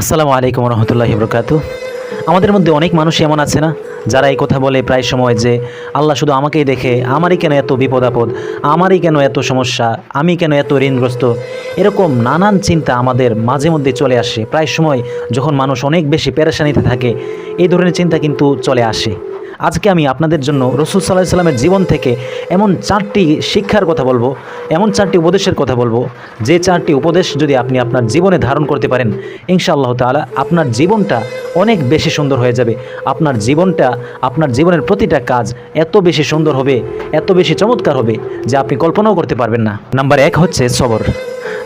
আসসালামু আলাইকুম রহমতুল্লাহি বরকাতু আমাদের মধ্যে অনেক মানুষই এমন আছে না, যারা এই কথা বলে প্রায় সময় যে, আল্লাহ শুধু আমাকেই দেখে, আমারই কেন এত বিপদ আপদ, আমারই কেন এত সমস্যা, আমি কেন এত ঋণগ্রস্ত? এরকম নানান চিন্তা আমাদের মাঝে মধ্যে চলে আসে। প্রায় সময় যখন মানুষ অনেক বেশি পেরেশানিতে থাকে, এই ধরনের চিন্তা কিন্তু চলে আসে। আজকে আমি আপনাদের জন্য রসুল সাল্লাহ সাল্লামের জীবন থেকে এমন চারটি শিক্ষার কথা বলব, এমন চারটি উপদেশের কথা বলব, যে চারটি উপদেশ যদি আপনি আপনার জীবনে ধারণ করতে পারেন, ইনশাআল্লাহ তাআলা আপনার জীবনটা অনেক বেশি সুন্দর হয়ে যাবে। আপনার জীবনটা, আপনার জীবনের প্রতিটা কাজ এত বেশি সুন্দর হবে, এত বেশি চমৎকার হবে যে আপনি কল্পনাও করতে পারবেন না। নাম্বার এক হচ্ছে সবর।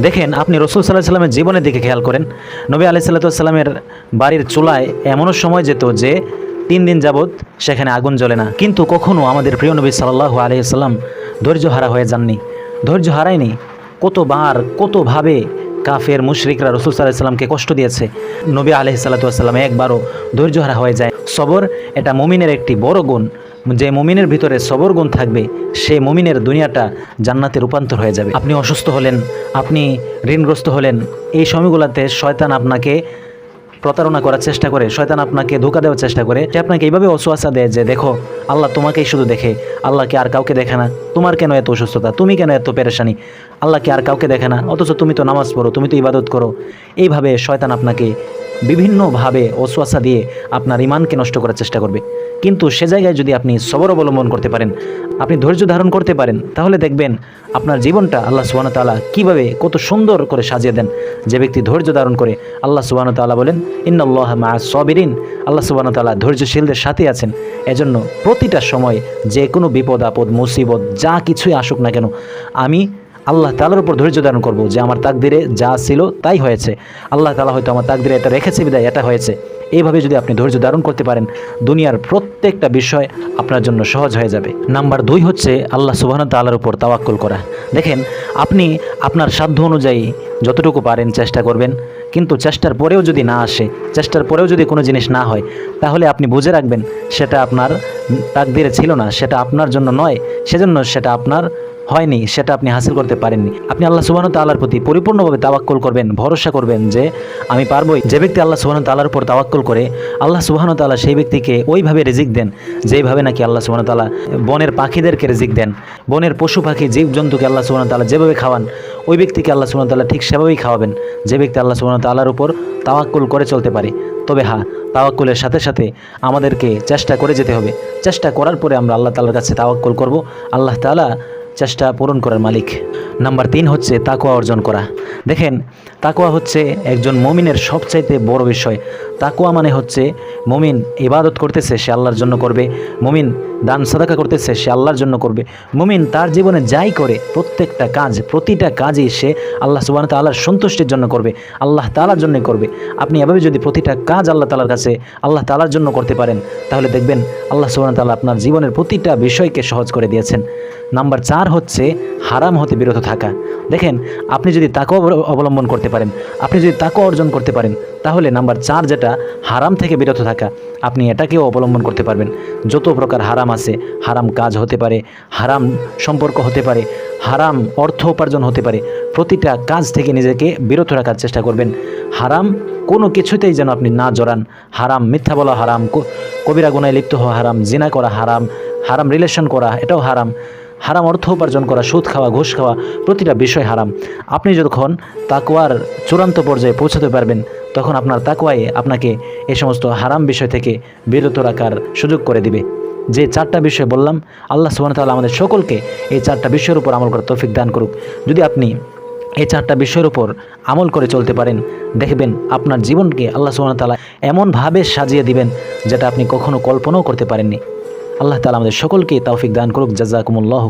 দেখেন, আপনি রসুল সাল্লাহ সাল্লামের জীবনের দিকে খেয়াল করেন। নবী আলি সাল্লামের বাড়ির চুলায় এমনও সময় যেত যে তিন দিন যাবৎ সেখানে আগুন জ্বলে না। কিন্তু কখনও আমাদের প্রিয় নবী সাল্লাহ আলিয়াল্লাম ধৈর্য হারা হয়ে যাননি। ধৈর্য হারায়নি। কতবার, কতভাবে কাফের মুশরিকরা রসুল সাল্লাহ সাল্লামকে কষ্ট দিয়েছে। নবী আলহি সাল্লাতাম একবারও ধৈর্য হারা হয়ে যায়। সবর এটা মুমিনের একটি বড় গুণ। যে মুমিনের ভিতরে সবর গুণ থাকবে, সে মুমিনের দুনিয়াটা জান্নাতে রূপান্তর হয়ে যাবে। আপনি অসুস্থ হলেন, আপনি ঋণগ্রস্ত হলেন, এই সময়গুলোতে শয়তান আপনাকে প্রতারণা করার চেষ্টা করে, শয়তান আপনাকে ধোকা দেওয়ার চেষ্টা করে যে আপনাকে এইভাবে অসুয়াশা দেয় যে, দেখো, আল্লাহ তোমাকেই শুধু দেখে, আল্লাহকে আর কাউকে দেখে না। তোমার কেন এত অসুস্থতা? তুমি কেন এত পেরেশানি? আল্লাহকে আর কাউকে দেখে না। অথচ তুমি তো নামাজ পড়ো, তুমি তো ইবাদত করো। এইভাবে শয়তান আপনাকে বিভিন্নভাবে অসুয়াশা দিয়ে আপনার ইমানকে নষ্ট করার চেষ্টা করবে। কিন্তু সে জায়গায় যদি আপনি সবর অবলম্বন করতে পারেন, আপনি ধৈর্য ধারণ করতে পারেন, তাহলে দেখবেন আপনার জীবনটা আল্লাহ সুবাহ তাআলা কীভাবে কত সুন্দর করে সাজিয়ে দেন। যে ব্যক্তি ধৈর্য ধারণ করে, আল্লাহ সুবাহ তাআলা বলেন ইন্নআল্লাহ মা সবিরিন। আল্লাহ সুবাহ তাআলা ধৈর্যশীলদের সাথে আছেন। এজন্য প্রতিটা সময় যে কোনো বিপদ, আপদ, মুসিবত, যা কিছুই আসুক না কেন, আমি আল্লাহ তালার উপর ধৈর্য ধারণ করব যে আমার তাকদিরে যা ছিল তাই হয়েছে। আল্লাহ তালা হয়তো আমার তাকদিরে এটা রেখেছে, বিদায়, এটা হয়েছে। এইভাবে যদি আপনি ধৈর্য ধারণ করতে পারেন, দুনিয়ার প্রত্যেকটা বিষয় আপনার জন্য সহজ হয়ে যাবে। নাম্বার দুই হচ্ছে আল্লাহ সুবাহন তাল্লার উপর তাওয়াক্কুল করা। দেখেন, আপনি আপনার সাধ্য অনুযায়ী যতটুকু পারেন চেষ্টা করবেন, কিন্তু চেষ্টার পরেও যদি না আসে, চেষ্টার পরেও যদি কোনো জিনিস না হয়, তাহলে আপনি বুঝে রাখবেন সেটা আপনার তাকদিরে ছিল না, সেটা আপনার জন্য নয়, সেজন্য সেটা আপনার হয়নি, সেটা আপনি হাসিল করতে পারেননি। আপনি আল্লাহ সুবাহ তাল্লার প্রতি পরিপূর্ণভাবে তাওয়াক্কুল করবেন, ভরসা করবেন যে আমি পারবই। যে ব্যক্তি আল্লাহ সুবাহ তাল্লার উপর তাওয়াক্কুল করে, আল্লাহ সুবাহ তাল্লাহ সেই ব্যক্তিকে ওইভাবে রেজিক দেন, যেইভাবে নাকি আল্লাহ সুবাহ তাল্লাহ বনের পাখিদেরকে রেজিক দেন, বনের পশু পাখি জীব জন্তুকে আল্লাহ সুবাহ তাল্লাহ যেভাবে খাওয়ান, ওই ব্যক্তিকে আল্লাহ সুবাহ তাল্লাহ ঠিক সেভাবেই খাওয়াবেন, যে ব্যক্তি আল্লাহ সুবাহ তাল্লার উপর তাওয়াক্কুল করে চলতে পারে। তবে হ্যাঁ তাওয়াক্কুলের সাথে সাথে আমাদেরকে চেষ্টা করে যেতে হবে। চেষ্টা করার পরে আমরা আল্লাহ তাল্লার কাছে তাওয়াক্কুল করব। আল্লাহ তালা চেষ্টা পূরণ করার মালিক। নাম্বার তিন হচ্ছে তাকুয়া অর্জন করা। দেখেন তাকোয়া হচ্ছে একজন মমিনের সবচাইতে বড় বিষয়। তাকুয়া মানে হচ্ছে মমিন ইবাদত করতেছে, সে আল্লাহর জন্য করবে। মমিন দান সাদাকা করতেছে, সে আল্লাহর জন্য করবে। মমিন তার জীবনে যাই করে, প্রত্যেকটা কাজ, প্রতিটা কাজই সে আল্লাহ সুবাহ তাল্লাহর সন্তুষ্টির জন্য করবে, আল্লাহ তালার জন্য করবে। আপনি এভাবে যদি প্রতিটা কাজ আল্লাহ তালার কাছে, আল্লাহ তালার জন্য করতে পারেন, তাহলে দেখবেন আল্লাহ সুবাহ তাল্লাহ আপনার জীবনের প্রতিটা বিষয়কে সহজ করে দিয়েছেন। নাম্বার চার হচ্ছে হারাম হতে বিরত থাকা। দেখেন, আপনি যদি তাকে অবলম্বন করতে পারেন, আপনি যদি তাকেও অর্জন করতে পারেন তাহলে নাম্বার চার যেটা, হারাম থেকে বিরত থাকা। আপনি এটাকেও অবলম্বন করতে পারবেন। যত প্রকার হারাম আছে, হারাম কাজ হতে পারে, হারাম সম্পর্ক হতে পারে, হারাম অর্থ উপার্জন হতে পারে, প্রতিটা কাজ থেকে নিজেকে বিরত রাখার চেষ্টা করবেন। হারাম কোনো কিছুতেই যেন আপনি না জড়ান। হারাম মিথ্যা বলা হারাম কবিরা গুনায় লিপ্ত হওয়া হারাম, জিনা করা হারাম হারাম রিলেশন করা, এটাও হারাম। হারাম অর্থ উপার্জন করা, সুদ খাওয়া, ঘুষ খাওয়া প্রতিটা বিষয় হারাম। আপনি যখন তাকুয়ার চূড়ান্ত পর্যায়ে পৌঁছাতে পারবেন, তখন আপনার তাকুয়াই আপনাকে এ সমস্ত হারাম বিষয় থেকে বিরত রাখার সুযোগ করে দিবে। যে চারটা বিষয় বললাম, আল্লাহ সুবাহ তাআলা আমাদের সকলকে এই চারটা বিষয়ের উপর আমল করার তৌফিক দান করুক। যদি আপনি এই চারটা বিষয়ের উপর আমল করে চলতে পারেন, দেখবেন আপনার জীবনকে আল্লাহ সুবাহ তাআলা এমনভাবে সাজিয়ে দিবেন যেটা আপনি কখনো কল্পনাও করতে পারেননি। আল্লাহ তালা আমাদের সকলকে তৌফিক দান করুক জাজাকুমুল্লাহ